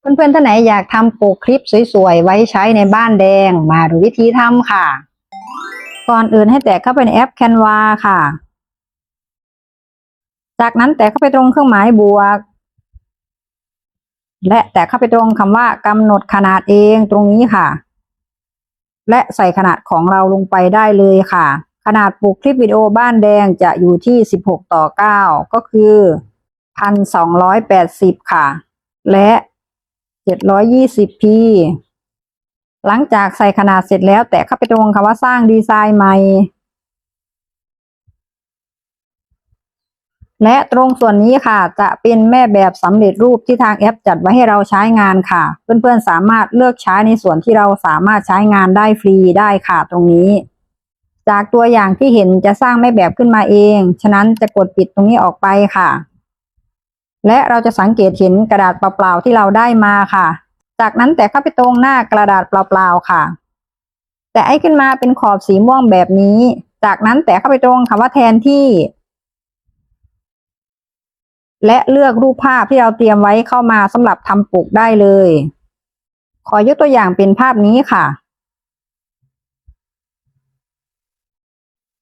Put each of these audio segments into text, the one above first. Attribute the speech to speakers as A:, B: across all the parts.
A: เพื่อนๆท่านไหนอยากทำปกคลิปสวยๆ ไว้ใช้ในบ้านแดงมาดูวิธีทำค่ะ ก่อนอื่นให้แตะเข้าไปในแอป Canva ค่ะ จากนั้นแตะเข้าไปตรงเครื่องหมายบวก และแตะเข้าไปตรงคำว่ากำหนดขนาดเองตรงนี้ค่ะ และใส่ขนาดของเราลงไปได้เลยค่ะ ขนาดปกคลิปวิดีโอบ้านแดงจะอยู่ที่ 16 ต่อ 9 ก็คือ 1,280 ค่ะ และ 720p หลังจากใส่ขนาดเสร็จแล้ว แตะเข้าไปตรงคำว่าสร้างดีไซน์ใหม่ และตรงส่วนนี้ค่ะจะเป็นแม่แบบสำเร็จรูปที่ทางแอปจัดไว้ให้เราใช้งานค่ะ เพื่อนๆสามารถเลือกใช้ในส่วนที่เราสามารถใช้งานได้ฟรีได้ค่ะตรงนี้ จากตัวอย่างที่เห็นจะสร้างแม่แบบขึ้นมาเอง ฉะนั้นจะกดปิดตรงนี้ออกไปค่ะ และเราจะสังเกตเห็นกระดาษเปล่าๆที่เราได้มาค่ะ จากนั้นแตะเข้าไปตรงหน้ากระดาษเปล่าๆค่ะ แต่ไอ้ขึ้นมาเป็นขอบสีม่วงแบบนี้ จากนั้นแตะเข้าไปตรงคำว่าแทนที่ และเลือกรูปภาพที่เราเตรียมไว้เข้ามาสำหรับทำปกได้เลย ขอยกตัวอย่างเป็นภาพนี้ค่ะ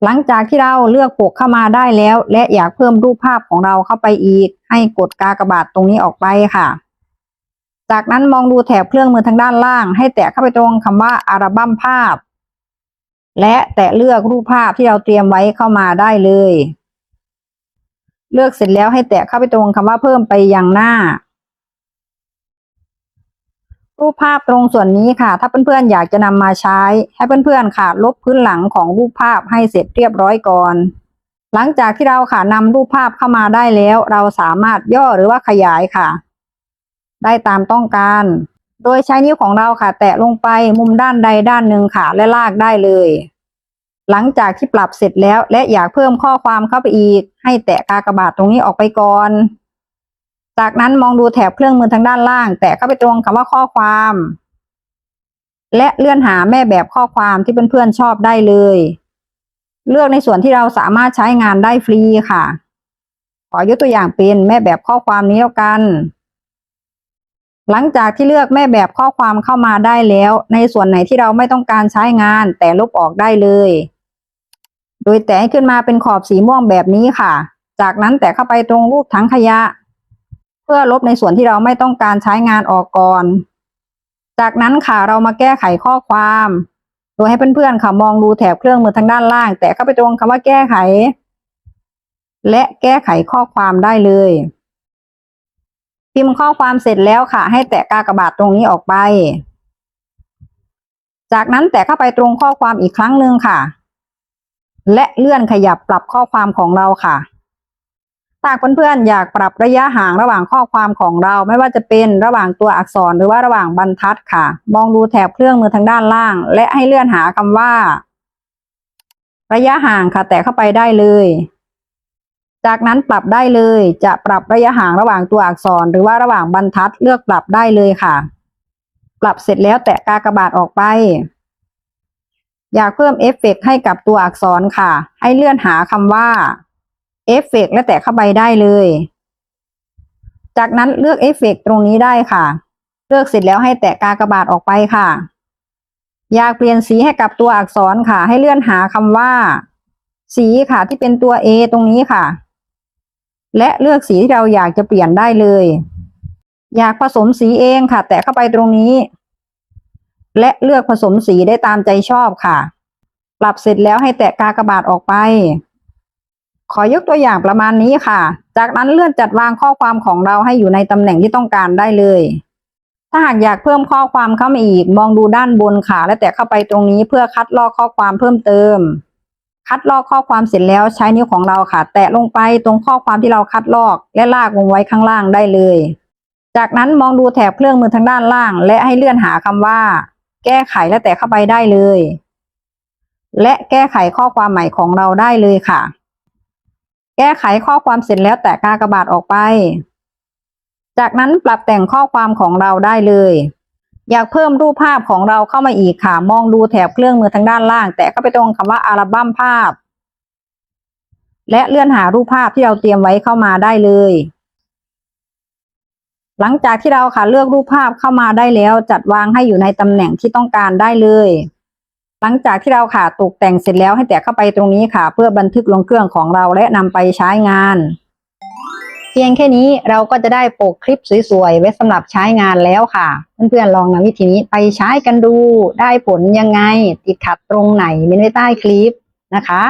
A: หลังจากที่เราเลือกปกเข้ามาได้แล้ว และอยากเพิ่มรูปภาพของเราเข้าไปอีก ให้กดกากบาทตรงนี้ออกไปค่ะ จากนั้นมองดูแถบเครื่องมือทางด้านล่าง ให้แตะเข้าไปตรงคำว่าอัลบั้มภาพ และแตะเลือกรูปภาพที่เราเตรียมไว้เข้ามาได้เลย เลือกเสร็จแล้วให้แตะเข้าไปตรงคำว่าเพิ่มไปยังหน้า รูปภาพตรงส่วนนี้ค่ะ ถ้าเพื่อนๆอยากจะนำมาใช้ ให้เพื่อนๆค่ะ ลบพื้นหลังของรูปภาพให้เสร็จเรียบร้อยก่อน หลังจากที่เราค่ะนำรูปภาพเข้ามาได้แล้ว เราสามารถย่อหรือว่าขยายค่ะ ได้ตามต้องการ โดยใช้นิ้วของเราค่ะ แตะลงไปมุมด้านใดด้านหนึ่งค่ะ และลากได้เลย หลังจากที่ปรับเสร็จแล้ว และอยากเพิ่มข้อความเข้าไปอีก ให้แตะกากบาทตรงนี้ออกไปก่อน จากนั้นมองดูแถบเครื่องมือทางด้านล่าง แตะเข้าไปตรงคำว่าข้อความ และเลื่อนหาแม่แบบข้อความที่เพื่อนๆชอบได้เลย เลือกในส่วนที่เราสามารถใช้งานได้ฟรีค่ะ ขอยกตัวอย่างเป็นแม่แบบข้อความนี้แล้วกัน หลังจากที่เลือกแม่แบบข้อความเข้ามาได้แล้ว ในส่วนไหนที่เราไม่ต้องการใช้งาน แต่ลบออกได้เลย โดยแตะให้ขึ้นมาเป็นขอบสีม่วงแบบนี้ค่ะ จากนั้นแตะเข้าไปตรงรูปถังขยะ เพื่อลบในส่วนที่เราไม่ต้องการใช้งานออกก่อน จากนั้นค่ะเรามาแก้ไขข้อความ โดยให้เพื่อนๆค่ะมองดูแถบเครื่องมือทางด้านล่าง แตะเข้าไปตรงคำว่าแก้ไข และแก้ไขข้อความได้เลย พิมพ์ข้อความเสร็จแล้วค่ะ ให้แตะกากบาทตรงนี้ออกไป จากนั้นแตะเข้าไปตรงข้อความอีกครั้งหนึ่งค่ะ และเลื่อนขยับปรับข้อความของเราค่ะ ถ้าเพื่อนๆอยากปรับระยะห่างระหว่างข้อความของเราไม่ว่าจะเป็นระหว่างตัวอักษรหรือว่าระหว่างบรรทัดค่ะ มองดูแถบเครื่องมือทางด้านล่าง และให้เลื่อนหาคำว่า ระยะห่างค่ะ แตะเข้าไปได้เลย จากนั้นปรับได้เลย จะปรับระยะห่างระหว่างตัวอักษร หรือว่าระหว่างบรรทัดเลือกปรับได้เลยค่ะ ปรับเสร็จแล้วแตะกากบาทออกไป อยากเพิ่มเอฟเฟกต์ให้กับตัวอักษรค่ะ ให้เลื่อนหาคำว่า เอฟเฟกและแตะเข้าไปได้เลย จากนั้นเลือกเอฟเฟกตรงนี้ได้ค่ะ เลือกเสร็จแล้วให้แตะกากบาทออกไปค่ะ อยากเปลี่ยนสีให้กับตัวอักษรค่ะ ให้เลื่อนหาคำว่า สีค่ะที่เป็นตัว A ตรงนี้ค่ะ และเลือกสีที่เราอยากจะเปลี่ยนได้เลย อยากผสมสีเองค่ะ แตะเข้าไปตรงนี้ และเลือกผสมสีได้ตามใจชอบค่ะ ปรับเสร็จแล้วให้แตะกากบาทออกไป ขอยกตัวอย่างประมาณนี้ค่ะ จากนั้นเลื่อนจัดวางข้อความของเราให้อยู่ในตำแหน่งที่ต้องการได้เลย ถ้าหากอยากเพิ่มข้อความเข้ามาอีก มองดูด้านบนค่ะ และแตะเข้าไปตรงนี้เพื่อคัดลอกข้อความเพิ่มเติม คัดลอกข้อความเสร็จแล้วใช้นิ้วของเราค่ะ แตะลงไปตรงข้อความที่เราคัดลอกและลากลงไว้ข้างล่างได้เลย จากนั้นมองดูแถบเครื่องมือทางด้านล่าง และให้เลื่อนหาคำว่า แก้ไขและแตะเข้าไปได้เลย และแก้ไขข้อความใหม่ของเราได้เลยค่ะ แก้ไขข้อความเสร็จแล้วแตะกากบาทออกไป จากนั้นปรับแต่งข้อความของเราได้เลย อยากเพิ่มรูปภาพของเราเข้ามาอีกค่ะ มองดูแถบเครื่องมือทางด้านล่าง แตะเข้าไปตรงคำว่าอัลบั้มภาพ และเลื่อนหารูปภาพที่เราเตรียมไว้เข้ามาได้เลย หลังจากที่เราค่ะเลือกรูปภาพเข้ามาได้แล้ว จัดวางให้อยู่ในตำแหน่งที่ต้องการได้เลย หลังจากที่เราค่ะตกแต่งเสร็จแล้วให้แตะเข้าไปตรงนี้ค่ะ เพื่อบันทึกลงเครื่องของเราและนำไปใช้งาน เพียงแค่นี้เราก็จะได้ปกคลิปสวยๆไว้สำหรับใช้งานแล้วค่ะ เพื่อนๆลองนำวิธีนี้ไปใช้กันดู ได้ผลยังไง ติดขัดตรงไหนเม้นไว้ใต้คลิปนะคะ